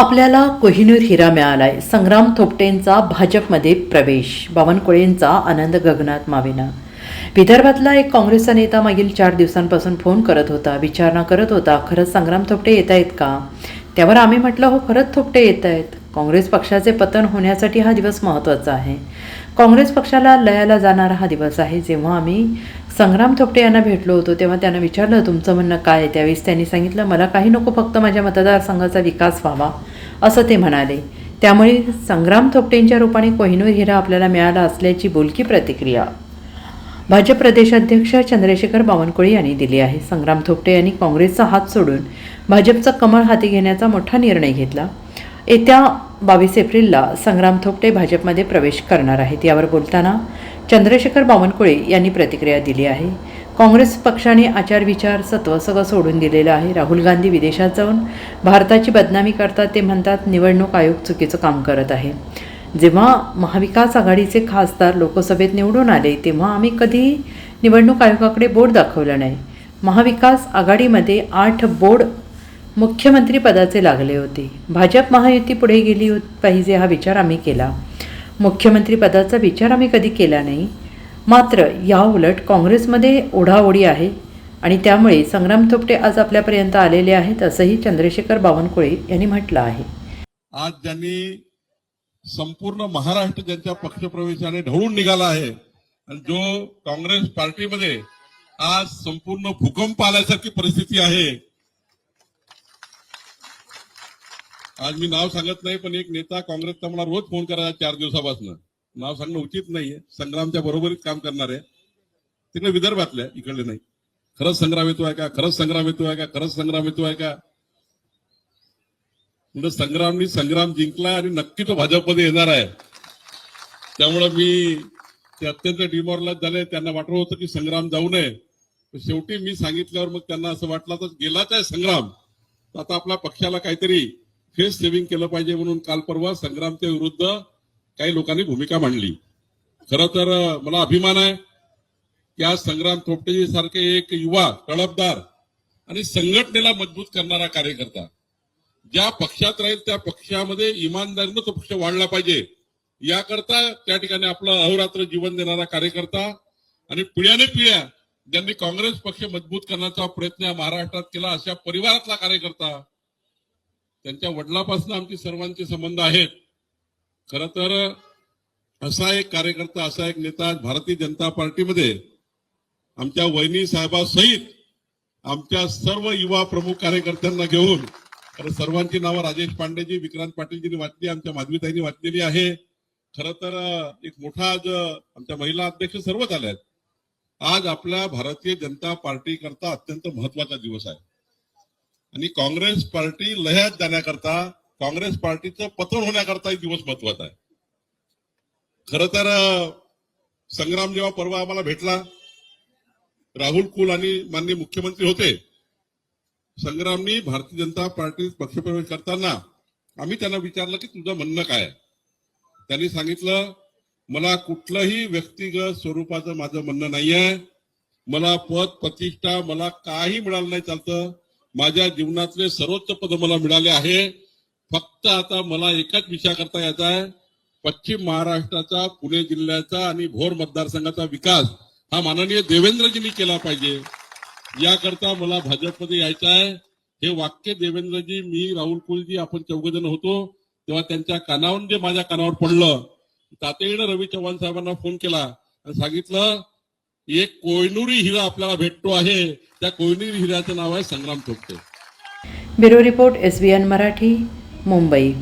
आपल्याला कोहिनूर हिरा मिळालाय. संग्राम थोपटेंचा भाजपमध्ये प्रवेश बावनकुळेंचा आनंद गगनात मावेना. विदर्भातला एक काँग्रेसचा नेता मागील चार दिवसांपासून फोन करत होता विचारणा करत होता खरंच संग्राम थोपटे येत आहेत का? त्यावर आम्ही म्हटलं हो खरंच थोपटे येत आहेत काँग्रेस पक्षाचे पतन होण्यासाठी हा दिवस महत्त्वाचा आहे. काँग्रेस पक्षाला लयाला जाणारा हा दिवस आहे. जेव्हा आम्ही संग्राम थोपटे यांना भेटलो होतो तेव्हा त्यांना विचारलं तुमचं म्हणणं काय त्यावेळेस त्यांनी सांगितलं मला काही नको फक्त माझ्या मतदारसंघाचा विकास व्हावा. असं ते म्हणाले. त्यामुळे संग्राम थोपटेंच्या रूपाने कोहिनूर हिरा आपल्याला मिळाला असल्याची बोलकी प्रतिक्रिया. भाजप प्रदेशाध्यक्ष चंद्रशेखर बावनकुळे यांनी दिली आहे. संग्राम थोपटे यांनी काँग्रेसचा हात सोडून भाजपचा कमळ हाती घेण्याचा मोठा निर्णय घेतला. येत्या बावीस एप्रिलला संग्राम थोपटे भाजपमध्ये प्रवेश करणार आहेत. यावर बोलताना चंद्रशेखर बावनकुळे यांनी प्रतिक्रिया दिली आहे. काँग्रेस पक्षाने आचारविचार सत्व सगळं सोडून दिलेलं आहे. राहुल गांधी विदेशात जाऊन भारताची बदनामी करतात ते म्हणतात निवडणूक आयोग चुकीचं काम करत आहे. जेव्हा महाविकास आघाडीचे खासदार लोकसभेत निवडून आले तेव्हा आम्ही कधी निवडणूक आयोगाकडे बोर्ड दाखवलं नाही. महाविकास आघाडीमध्ये आठ बोर्ड मुख्यमंत्रीपदाचे लागले होते. भाजप महायुती पुढे गेली पाहिजे हा विचार आम्ही केला. मुख्यमंत्रीपदाचा विचार आम्ही कधी केला नाही. मात्र या उलट काँग्रेसमध्ये ओढाओढी आहे आणि त्यामुळे संग्राम थोपटे आज आपल्यापर्यंत आलेले आहेत असंही चंद्रशेखर बावनकुळे यांनी म्हटलं आहे. आज ज्यांनी संपूर्ण महाराष्ट्र ज्यांच्या पक्षप्रवेशाने ढवळून निघाला आहे आणि जो काँग्रेस पार्टीमध्ये आज संपूर्ण भूकंप आल्यासारखी परिस्थिती आहे आज मी नाव सांगत नाही पण एक नेता काँग्रेसचा मला रोज फोन करायचा चार दिवसापासून. नाव सांगणं उचित नाहीये. संग्रामच्या बरोबरीत काम करणार. आहे तिकडे विदर्भातल्या इकडले नाही. खरंच संग्राम येतो आहे का? खरंच संग्राम येतो आहे का? खरंच संग्राम येतो आहे का? म्हणजे संग्रामनी संग्राम जिंकला आणि नक्की तो भाजपमध्ये येणार आहे. त्यामुळं मी ते अत्यंत डिमॉरलाइज झाले. त्यांना वाटलं होतं की संग्राम जाऊ नये. शेवटी मी सांगितल्यावर मग त्यांना असं वाटलं तर गेलाच आहे संग्राम. आता आपल्या पक्षाला काहीतरी फेस सेव्हिंग केलं पाहिजे म्हणून काल परवा संग्रामच्या विरुद्ध काही लोकांनी भूमिका मांडली. खरं तर मला अभिमान आहे की आज संग्राम थोपटेजी सारखे एक युवा तळपदार आणि संघटनेला मजबूत करणारा कार्यकर्ता ज्या पक्षात राहील त्या पक्षामध्ये इमानदारीनं तो पक्ष वाढला पाहिजे याकरता त्या ठिकाणी आपलं अहोरात्र जीवन देणारा कार्यकर्ता आणि पिढ्याने पिढ्या ज्यांनी काँग्रेस पक्ष मजबूत करण्याचा प्रयत्न या महाराष्ट्रात केला अशा परिवारातला कार्यकर्ता त्यांच्या वडिलापासून आमचे सर्वांचे संबंध आहेत. खर तर असा एक कार्यकर्ता असा एक नेता भारतीय जनता पार्टीमध्ये आमच्या वहिनी साहेबासहित आमच्या सर्व युवा प्रमुख कार्यकर्त्यांना घेऊन तर सर्वांची नावं राजेश पांडेजी विक्रांत पाटीलजींनी वाचली आमच्या माधवीताईंनी वाचलेली आहे. खरं तर एक मोठा आज आमच्या महिला अध्यक्ष सर्वच आल्या आहेत. आज आपल्या भारतीय जनता पार्टी करता अत्यंत महत्त्वाचा दिवस आहे. आणि काँग्रेस पार्टी लह्यात जाण्याकरता काँग्रेस पार्टीचं पतन होण्याकरता एक दिवस महत्त्वाचा आहे. खर तर संग्राम जेव्हा परवा आम्हाला भेटला राहुल कुल आणि माननीय मुख्यमंत्री होते संग्रामनी भारतीय जनता पार्टीत पक्षप्रवेश करताना आम्ही त्यांना विचारलं की तुझं म्हणणं काय त्यांनी सांगितलं मला कुठलंही व्यक्तिगत स्वरूपाचं माझं म्हणणं नाहीये. मला पद प्रतिष्ठा मला काही मिळालं नाही चालतं. माझ्या जीवनातले सर्वोच्च पद मला मिळाले आहे. फक्त आता मला एकाच विषयाकरता यायचा आहे. पश्चिम महाराष्ट्राचा पुणे जिल्ह्याचा आणि भोर मतदारसंघाचा विकास हा माननीय देवेंद्रजींनी केला पाहिजे. याकरता मला भाजपमध्ये यायचं आहे. हे वाक्य देवेंद्रजी मी राहुल कुलजी आपण चौघजण होतो. तेव्हा त्यांच्या कानावरून जे माझ्या कानावर पडलं. तातडीनं रवी चव्हाण साहेबांना फोन केला आणि सांगितलं एक कोयनुरी हिरा आपल्याला भेटतो आहे. त्या कोयनुरी हिऱ्याचं नाव आहे Sangram Thopte bureau report S B N Marathi Mumbai.